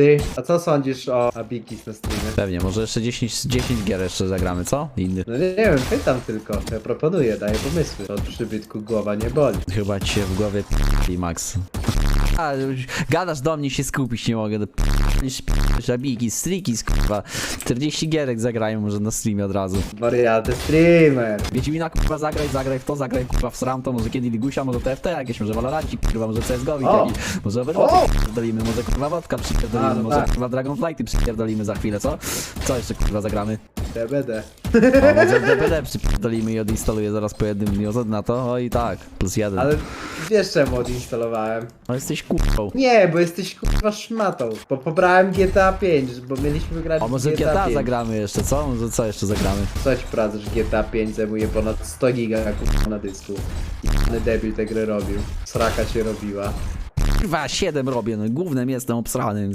Ty, a co sądzisz o Abikis na streamie? Pewnie, może jeszcze 10, 10 gier jeszcze zagramy, co? Inny. No nie, wiem, pytam tylko. Ja proponuję, daję pomysły. Od przybytku głowa nie boli. Chyba ci się w głowie p***li, Max. A, już gadasz do mnie, się skupić nie mogę. Żabiki, striki, kurwa. 40 gierek zagrają może na streamie od razu. Wariaty streamer. Wiedźmina kurwa zagraj, zagraj w to, zagraj kurwa w SRAM to, może kiedy Ligusia, może TFT jakieś, może Valoranci, kurwa, może CSGO O! jakiś, może O! Overwatch przypierdolimy, może kurwa Wodka A, przypierdolimy, no może tak. kurwa Dragonflighty przypierdolimy za chwilę, co? Co jeszcze kurwa zagramy? DBD. O, może DBD przypierdolimy i odinstaluję zaraz po jednym dniu, co na to? Oj tak, plus jeden. Ale wiesz czemu odinstalowałem? No jesteś kurwą. Nie, bo jesteś kurwa szmatą. Bo pobrałem GTA 5, bo mieliśmy grać A w może GTA, GTA 5. zagramy jeszcze, co? Może co jeszcze zagramy? Coś prawda, że GTA 5 zajmuje ponad 100 giga kurwa na dysku. Jany debil tę grę robił. Sraka się robiła. Kurwa, 7 robię, no głównym jestem obsrany.